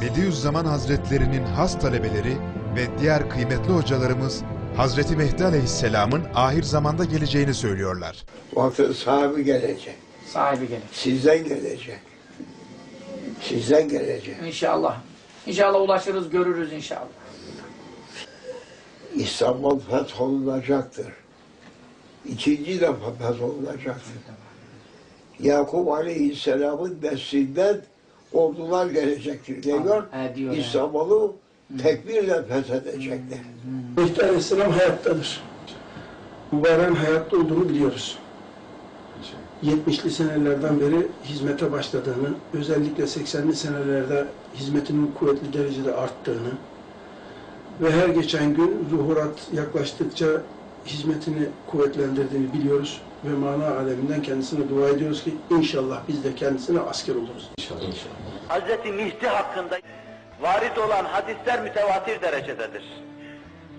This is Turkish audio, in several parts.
Bediüzzaman Hazretlerinin has talebeleri ve diğer kıymetli hocalarımız Hazreti Mehdi Aleyhisselam'ın ahir zamanda geleceğini söylüyorlar. Vakti sahibi gelecek. Sahibi gelir. Sizden gelecek. Sizden gelecek. İnşallah. İnşallah ulaşırız, görürüz inşallah. İstanbul fetholunacaktır. İkinci defa fetholunacaktır. Yakup Aleyhisselam'ın neslinden ordular gelecektir diyor. He, diyor. İstanbul'u tekbirle fethedecekler. Mehdi Aleyhisselam hayattadır. Mübareğin hayatta olduğunu biliyoruz. 70'li senelerden beri hizmete başladığını, özellikle 80'li senelerde hizmetinin kuvvetli derecede arttığını ve her geçen gün zuhurat yaklaştıkça hizmetini kuvvetlendirdiğini biliyoruz ve mana aleminden kendisine dua ediyoruz ki inşallah biz de kendisine asker oluruz. Hazreti Mihdi hakkında varit olan hadisler mütevatir derecededir.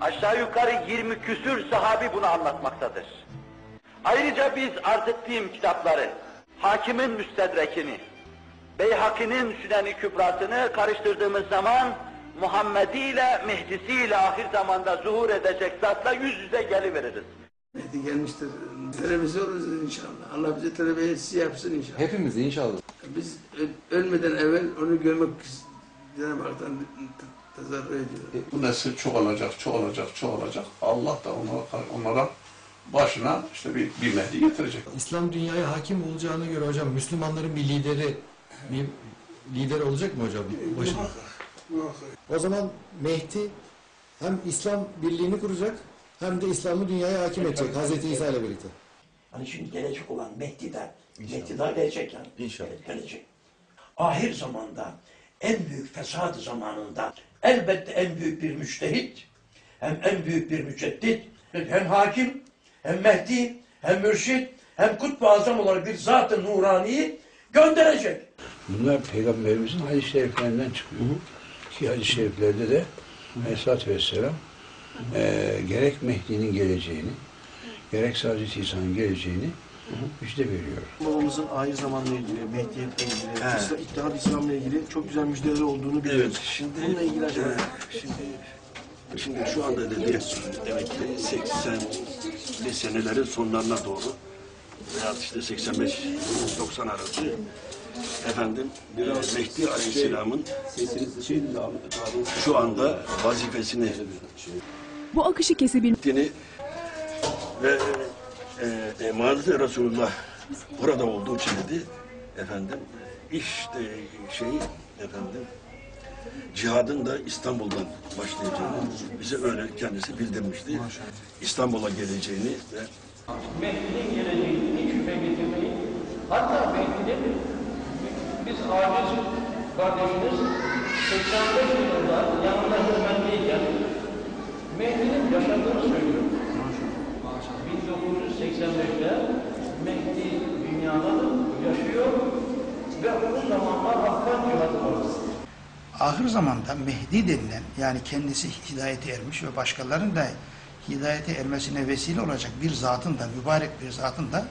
Aşağı yukarı 20 küsür sahabi bunu anlatmaktadır. Ayrıca biz arz ettiğim kitapları, hakimin müstedrekini, Beyhaki'nin Sünen-i Kübrasını karıştırdığımız zaman Muhammedi ile Mehdisi ile ahir zamanda zuhur edecek zatla yüz yüze geliveririz. Mehdi gelmiştir. Talebesi oluruz inşallah. Allah bize talebesi yapsın inşallah. Hepimiz inşallah. Biz ölmeden evvel onu görmek Cenab-ı Hak'tan tezahür ediyoruz. Bu nesil çoğalacak, çoğalacak, çoğalacak. Allah da onlara, onlara başına işte bir, bir Mehdi getirecek. İslam dünyaya hakim olacağına göre hocam Müslümanların bir lideri, bir lider olacak mı hocam başına? O zaman Mehdi hem İslam birliğini kuracak hem de İslam'ı dünyaya hakim edecek Hazreti İsa ile birlikte. Hani şimdi gelecek olan Mehdi de, Mehdi daha gelecek yani. İnşallah. Gelecek. Ahir zamanda, en büyük fesad zamanında elbette en büyük bir müştehit, hem en büyük bir müceddit, hem hakim, hem Mehdi, hem mürşit, hem kutbu azam olarak bir zat-ı nuraniyi gönderecek. Bunlar Peygamberimizin hadis-i şeriflerinden çıkıyor. Ki hadis-i şeriflerde de Aleyhisselatü Vesselam eee gerek Mehdi'nin geleceğini, gerek Hazreti İsa'nın geleceğini müjde veriyor. Babamızın ahir zamanla ilgili, Mehdiyetle ilgili, İslam, İttihat İslam'la ilgili çok güzel müjdeleri olduğunu biliyoruz. Şimdi, Bununla ilgili acaba şimdi, şimdi şu anda dedi, demek ki 80'li senelerin sonlarına doğru veya işte 85-90 arası efendim e, Mehdi Aleyhisselam'ın şu anda vazifesini Bu akışı kesebilmek ettiğini ve e, emanet Resulullah burada olduğu için dedi efendim işte şey efendim cihadın da İstanbul'dan başlayacağını bize öyle kendisi bildirmişti. İstanbul'a geleceğini ve Mehdi'nin geleceğini hiç şüphe getirmeyin. Hatta Mehdi'nin biz aciz kardeşiniz 85 yılında yanında hizmetteyken Mehdi'nin yaşadığını söylüyor. 1985'te Mehdi dünyada yaşıyor ve o zamanlar Hakk'a cihadı var. ahir zamanda Mehdi denilen yani kendisi hidayete ermiş ve başkalarının da hidayete ermesine vesile olacak bir zatın da mübarek bir zatın da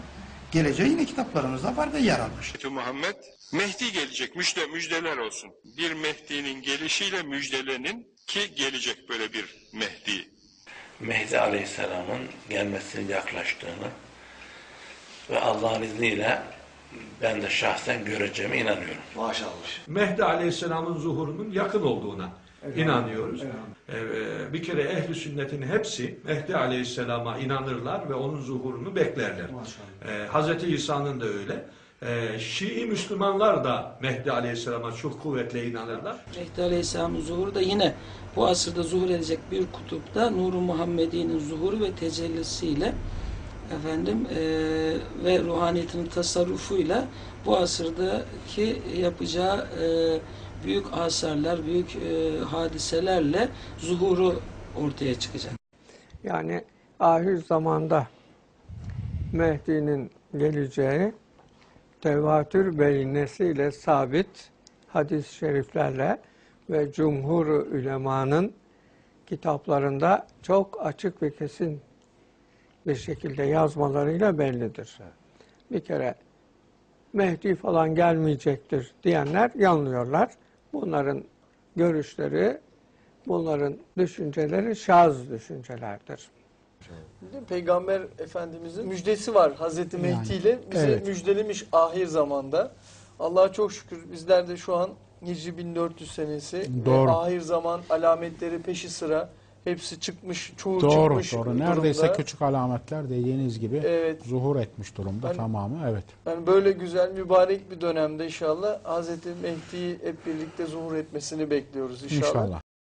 geleceği yine kitaplarımızda var ve yer almış. Muhammed Mehdi gelecek müjde müjdeler olsun. Bir Mehdi'nin gelişiyle müjdelenin ki gelecek böyle bir Mehdi. Mehdi Aleyhisselam'ın gelmesinin yaklaştığını ve Allah'ın izniyle ben de şahsen göreceğime inanıyorum. Mehdi Aleyhisselam'ın zuhurunun yakın olduğuna inanıyoruz. Ee, bir kere ehli sünnetin hepsi Mehdi Aleyhisselam'a inanırlar ve onun zuhurunu beklerler. Ee, Hazreti İsa'nın da öyle. Ee, Şii Müslümanlar da Mehdi Aleyhisselam'a çok kuvvetle inanırlar. Mehdi Aleyhisselam'ın zuhuru da yine bu asırda zuhur edecek bir kutupta Nur-u Muhammedi'nin zuhuru ve tecellisiyle efendim eee, ve ruhaniyetinin tasarrufuyla bu asırdaki yapacağı eee, büyük asarlar, büyük eee, hadiselerle zuhuru ortaya çıkacak. Yani ahir zamanda Mehdi'nin geleceği tevatür beyinesiyle sabit hadis-i şeriflerle ve cumhur ülemanın kitaplarında çok açık ve kesin bir şekilde yazmalarıyla bellidir. Bir kere Mehdi falan gelmeyecektir diyenler yanılıyorlar. Bunların görüşleri, bunların düşünceleri şaz düşüncelerdir. Peygamber Efendimizin müjdesi var Hazreti Mehdi ile bize evet. müjdelemiş ahir zamanda. Allah'a çok şükür bizler de şu an Hicri 1400 senesi ve Doğru. ahir zaman alametleri peşi sıra hepsi çıkmış, çoğu Doğru, çıkmış doğru. durumda. Neredeyse küçük alametler dediğiniz gibi Evet. zuhur etmiş durumda Hani- tamamı. Evet. Yani böyle güzel mübarek bir dönemde inşallah Hazreti Mehdi'yi hep birlikte zuhur etmesini bekliyoruz inşallah. İnşallah.